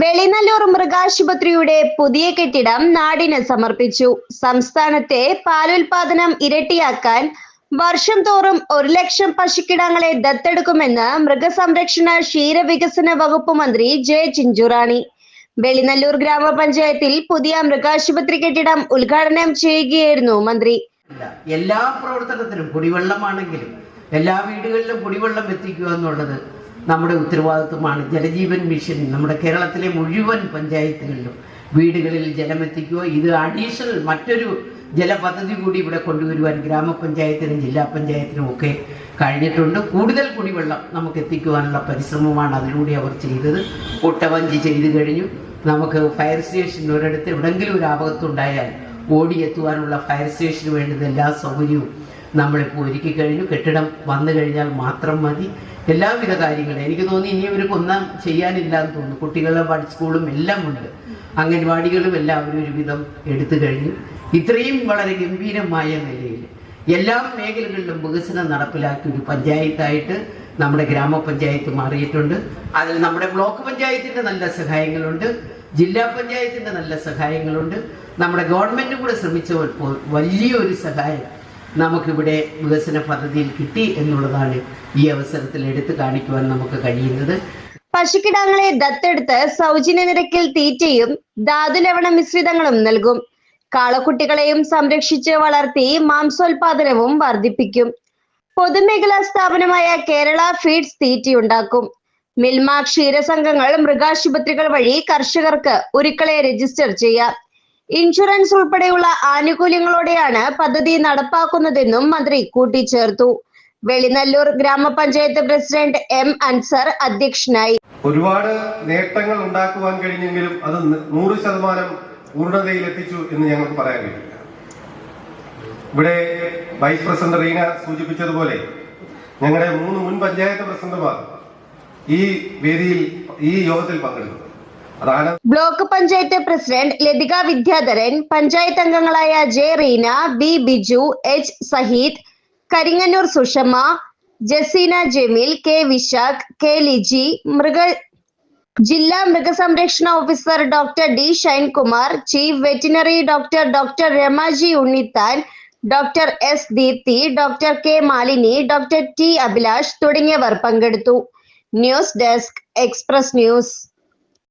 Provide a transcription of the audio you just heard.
വെളിനല്ലൂർ മൃഗാശുപത്രിയുടെ പുതിയ കെട്ടിടം നാടിന് സമർപ്പിച്ചു. സംസ്ഥാനത്തെ പാലുൽപാദനം ഇരട്ടിയാക്കാൻ വർഷം തോറും ഒരു ലക്ഷം പശുക്കിടങ്ങളെ ദത്തെടുക്കുമെന്ന് മൃഗസംരക്ഷണ ക്ഷീരവികസന വകുപ്പ് മന്ത്രി ജെ ചിഞ്ചുറാണി. വെളിനല്ലൂർ ഗ്രാമപഞ്ചായത്തിൽ പുതിയ മൃഗാശുപത്രി കെട്ടിടം ഉദ്ഘാടനം ചെയ്യുകയായിരുന്നു മന്ത്രി. എല്ലാ പ്രവർത്തനത്തിലും കുടിവെള്ളമാണെങ്കിലും എല്ലാ വീടുകളിലും കുടിവെള്ളം എത്തിക്കുക എന്നുള്ളത് നമ്മുടെ ഉത്തരവാദിത്വമാണ് ജലജീവൻ മിഷൻ. നമ്മുടെ കേരളത്തിലെ മുഴുവൻ പഞ്ചായത്തുകളിലും വീടുകളിൽ ജലമെത്തിക്കുക. ഇത് അഡീഷണൽ മറ്റൊരു ജലപദ്ധതി കൂടി ഇവിടെ കൊണ്ടുവരുവാൻ ഗ്രാമപഞ്ചായത്തിനും ജില്ലാ പഞ്ചായത്തിനും ഒക്കെ കഴിഞ്ഞിട്ടുണ്ട്. കൂടുതൽ കുടിവെള്ളം നമുക്ക് എത്തിക്കുവാനുള്ള പരിശ്രമമാണ് അതിലൂടെ അവർ ചെയ്തത്. കുട്ടവഞ്ചി ചെയ്തു കഴിഞ്ഞു. നമുക്ക് ഫയർ സ്റ്റേഷൻ ഒരിടത്ത് എവിടെങ്കിലും ഒരു ആപത്തുണ്ടായാൽ ഓടിയെത്തുവാനുള്ള ഫയർ സ്റ്റേഷന് വേണ്ടുന്ന എല്ലാ സൗകര്യവും നമ്മളിപ്പോൾ ഒരുക്കി കഴിഞ്ഞു. കെട്ടിടം വന്നു കഴിഞ്ഞാൽ മാത്രം മതി. എല്ലാവിധ കാര്യങ്ങളും. എനിക്ക് തോന്നി ഇനി ഇവർക്ക് ഒന്നും ചെയ്യാനില്ല എന്ന് തോന്നുന്നു. കുട്ടികളുടെ പഠി സ്കൂളും എല്ലാം ഉണ്ട്. അംഗൻവാടികളും എല്ലാവരും ഒരുവിധം എടുത്തു കഴിഞ്ഞു. ഇത്രയും വളരെ ഗംഭീരമായ നിലയിൽ എല്ലാ മേഖലകളിലും വികസനം നടപ്പിലാക്കിയ ഒരു പഞ്ചായത്തായിട്ട് നമ്മുടെ ഗ്രാമപഞ്ചായത്ത് മാറിയിട്ടുണ്ട്. അതിൽ നമ്മുടെ ബ്ലോക്ക് പഞ്ചായത്തിന്റെ നല്ല സഹായങ്ങളുണ്ട്. ജില്ലാ പഞ്ചായത്തിന്റെ നല്ല സഹായങ്ങളുണ്ട്. നമ്മുടെ ഗവൺമെന്റും കൂടെ ശ്രമിച്ചപ്പോൾ വലിയൊരു സഹായം നമുക്കിവിടെ വികസന പദ്ധതിയിൽ കിട്ടി എന്നുള്ളതാണ് ഈ അവസരത്തിൽ എടുത്തു കാണിക്കുവാൻ നമുക്ക് കഴിയുന്നത്. പശുക്കിടാങ്ങളെ ദത്തെടുത്ത് സൗജന്യ നിരക്കിൽ തീറ്റയും ധാതുലവണ മിശ്രിതങ്ങളും നൽകും. കാളക്കുട്ടികളെയും സംരക്ഷിച്ച് വളർത്തി മാംസോൽപാദനവും വർദ്ധിപ്പിക്കും. പൊതുമേഖലാ സ്ഥാപനമായ കേരള ഫീഡ്സ് തീറ്റയുണ്ടാക്കും. മിൽമ ക്ഷീരസംഘങ്ങൾ മൃഗാശുപത്രികൾ വഴി കർഷകർക്ക് ഉരുക്കളെ രജിസ്റ്റർ ചെയ്യാം. ഇൻഷുറൻസ് ഉൾപ്പെടെയുള്ള ആനുകൂല്യങ്ങളോടെയാണ് പദ്ധതി നടപ്പാക്കുന്നതെന്നും മന്ത്രി കൂട്ടിച്ചേർത്തു. വെളിനല്ലൂർ ഗ്രാമപഞ്ചായത്ത് പ്രസിഡന്റ് എം അൻസർ അധ്യക്ഷനായി. ഒരുപാട് നേട്ടങ്ങൾ ഉണ്ടാക്കുവാൻ കഴിഞ്ഞെങ്കിലും അത് നൂറ് ശതമാനം പൂർണതയിൽ എത്തിച്ചു എന്ന് ഞങ്ങൾക്ക് പറയാൻ കഴിയില്ല. ഇവിടെ വൈസ് പ്രസിഡന്റ് റീന സൂചിപ്പിച്ചതുപോലെ ഞങ്ങളുടെ മൂന്ന് മുൻ പഞ്ചായത്ത് പ്രസിഡന്റുമാർ ഈ വേദിയിൽ ഈ യോഗത്തിൽ പങ്കെടുക്കും. അതാണ് ബ്ലോക്ക് പഞ്ചായത്ത് പ്രസിഡന്റ് ലതിക വിദ്യാധരൻ പഞ്ചായത്ത് അംഗങ്ങളായ J Reena B Biju H Saheed Karinganoor Sushama Jaseena Jameel K Vishakh K Liji മൃഗ ജില്ലാ മൃഗസംരക്ഷണ officer doctor D Shinekumar chief veterinary doctor doctor Ramaji Unnithan doctor S Deepthi doctor K Malini doctor T Abhilash തുടങ്ങിയവർ പങ്കെടുത്തു. News desk express news